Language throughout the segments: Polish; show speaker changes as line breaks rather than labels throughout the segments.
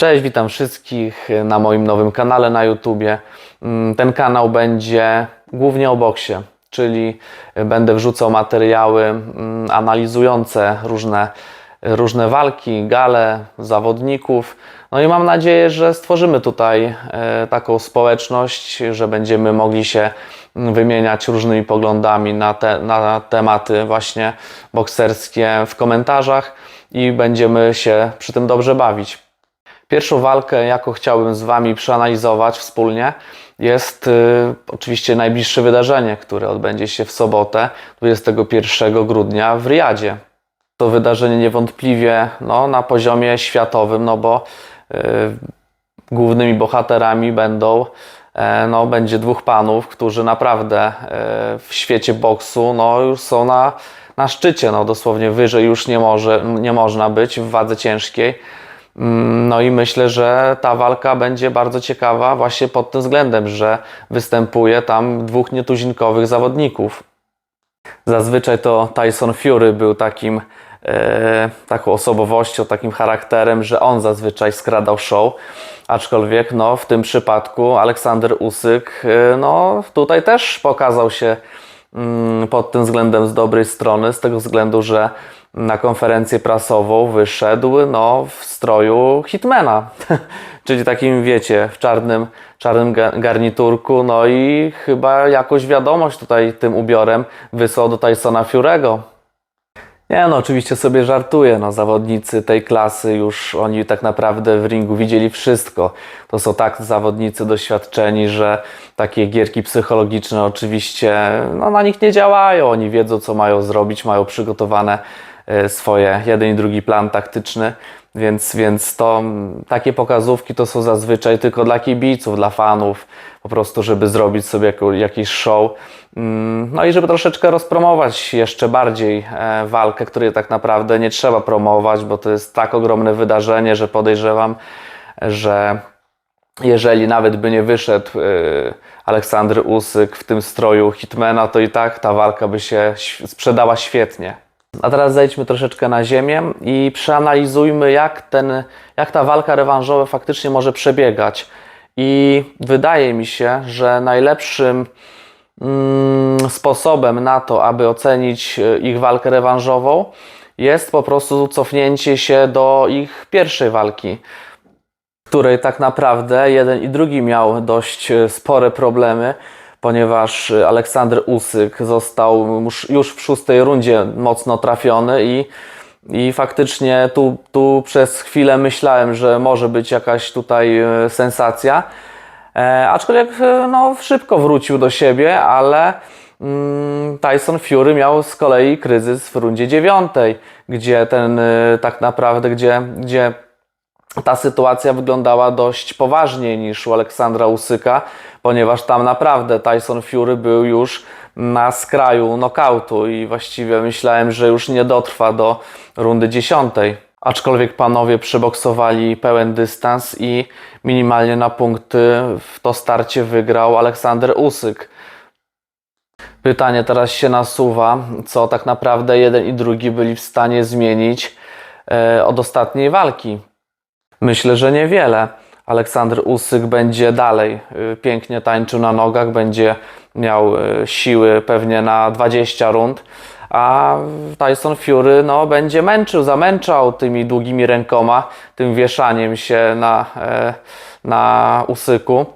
Cześć, witam wszystkich na moim nowym kanale na YouTubie. Mm, Ten kanał będzie głównie o boksie, czyli będę wrzucał materiały mm, analizujące różne, różne walki, gale, zawodników. No i mam nadzieję, że stworzymy tutaj e, taką społeczność, że będziemy mogli się mm, wymieniać różnymi poglądami na, te, na tematy właśnie bokserskie w komentarzach i będziemy się przy tym dobrze bawić. Pierwszą walkę, jaką chciałbym z Wami przeanalizować wspólnie, jest y, oczywiście najbliższe wydarzenie, które odbędzie się w sobotę, 21 grudnia w Riyadzie. To wydarzenie niewątpliwie no, na poziomie światowym, no bo y, głównymi bohaterami będą e, no, będzie dwóch panów, którzy naprawdę e, w świecie boksu no, już są na, na szczycie, no, dosłownie wyżej już nie, może, nie można być w wadze ciężkiej. Mm, No i myślę, że ta walka będzie bardzo ciekawa właśnie pod tym względem, że występuje tam dwóch nietuzinkowych zawodników. Zazwyczaj to Tyson Fury był takim, e, taką osobowością, takim charakterem, że on zazwyczaj skradał show, aczkolwiek no, w tym przypadku Aleksander Usyk e, no, tutaj też pokazał się pod tym względem z dobrej strony, z tego względu, że na konferencję prasową wyszedł no, w stroju hitmana, czyli takim wiecie, w czarnym, czarnym ga- garniturku, no i chyba jakąś wiadomość tutaj tym ubiorem wysłał do Tysona Fury'ego. Nie no, oczywiście sobie żartuję, no zawodnicy tej klasy już oni tak naprawdę w ringu widzieli wszystko. To są tak zawodnicy doświadczeni, że takie gierki psychologiczne oczywiście no, na nich nie działają. Oni wiedzą co mają zrobić, mają przygotowane e, swoje jeden i drugi plan taktyczny, więc, więc to takie pokazówki to są zazwyczaj tylko dla kibiców, dla fanów, po prostu żeby zrobić sobie jakiś show. Mm, No i żeby troszeczkę rozpromować jeszcze bardziej e, walkę, której tak naprawdę nie trzeba promować, bo to jest tak ogromne wydarzenie, że podejrzewam, że jeżeli nawet by nie wyszedł y, Aleksander Usyk w tym stroju Hitmana, to i tak ta walka by się sprzedała świetnie. A teraz zejdźmy troszeczkę na ziemię i przeanalizujmy, jak, ten, jak ta walka rewanżowa faktycznie może przebiegać. I wydaje mi się, że najlepszym mm, sposobem na to, aby ocenić e, ich walkę rewanżową, jest po prostu cofnięcie się do ich pierwszej walki w której tak naprawdę jeden i drugi miał dość e, spore problemy, ponieważ e, Aleksander Usyk został już- w szóstej rundzie mocno trafiony i, i faktycznie tu, tu przez chwilę myślałem, że może być jakaś tutaj e, sensacja. E, aczkolwiek e, no, szybko wrócił do siebie, ale mm, Tyson Fury miał z kolei kryzys w rundzie dziewiątej, gdzie ten e, tak naprawdę, gdzie, gdzie ta sytuacja wyglądała dość poważniej niż u Aleksandra Usyka, ponieważ tam naprawdę Tyson Fury był już na skraju nokautu i właściwie myślałem, że już nie dotrwa do rundy dziesiątej. Aczkolwiek panowie przeboksowali pełen dystans i minimalnie na punkty w to starcie wygrał Aleksander Usyk. Pytanie teraz się nasuwa, co tak naprawdę jeden i drugi byli w stanie zmienić e, od ostatniej walki. Myślę, że niewiele. Aleksander Usyk będzie dalej y, pięknie tańczył na nogach, będzie miał y, siły pewnie na 20 rund, a Tyson Fury no, będzie męczył, zamęczał tymi długimi rękoma, tym wieszaniem się na, e, na Usyku.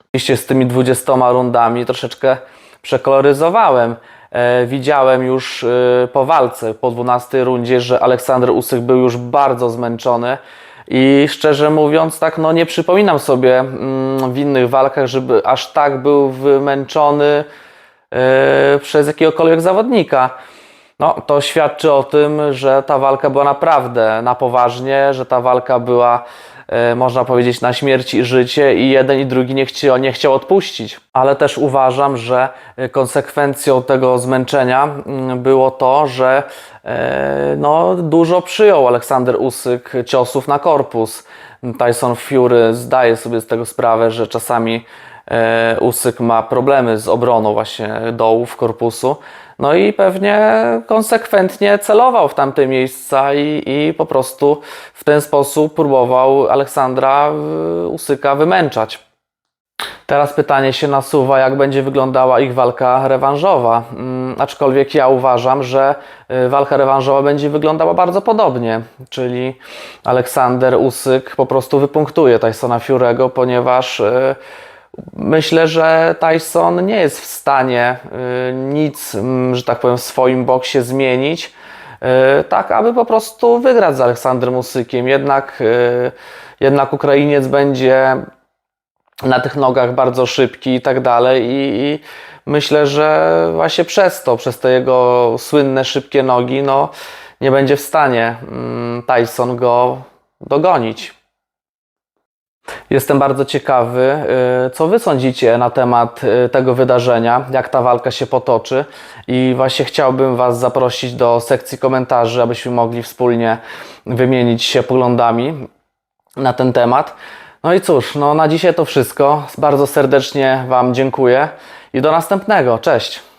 Oczywiście z tymi 20 rundami troszeczkę przekoloryzowałem. E, widziałem już e, po walce, po 12 rundzie, że Aleksander Usyk był już bardzo zmęczony i szczerze mówiąc, tak no nie przypominam sobie mm, w innych walkach, żeby aż tak był wymęczony e, przez jakiegokolwiek zawodnika. No, to świadczy o tym, że ta walka była naprawdę na poważnie, że ta walka była, można powiedzieć, na śmierć i życie i jeden i drugi nie chciał, nie chciał odpuścić. Ale też uważam, że e, konsekwencją tego zmęczenia mm, było to, że e, no, dużo przyjął Aleksander Usyk ciosów na korpus. Tyson Fury zdaje sobie z tego sprawę, że czasami e, Usyk ma problemy z obroną właśnie dołów korpusu. No i pewnie konsekwentnie celował w tamte miejsca i, i po prostu w ten sposób próbował Aleksandra y, Usyka wymęczać. Teraz pytanie się nasuwa, jak będzie wyglądała ich walka rewanżowa. Mm, aczkolwiek ja uważam, że y, walka rewanżowa będzie wyglądała bardzo podobnie, czyli Aleksander Usyk po prostu wypunktuje Tysona Fury'ego, ponieważ y, myślę, że Tyson nie jest w stanie y, nic, mm, że tak powiem, w swoim boksie zmienić, y, tak aby po prostu wygrać z Aleksandrem Usykiem. Jednak, y, jednak Ukrainiec będzie na tych nogach bardzo szybki i tak dalej. I, myślę, że właśnie przez to, przez te jego słynne szybkie nogi, no nie będzie w stanie mm, Tyson go dogonić. Jestem bardzo ciekawy, y, co Wy sądzicie na temat y, tego wydarzenia, jak ta walka się potoczy i właśnie chciałbym Was zaprosić do sekcji komentarzy, abyśmy mogli wspólnie wymienić się poglądami na ten temat. No i cóż, no na dzisiaj to wszystko. Bardzo serdecznie Wam dziękuję i do następnego. Cześć!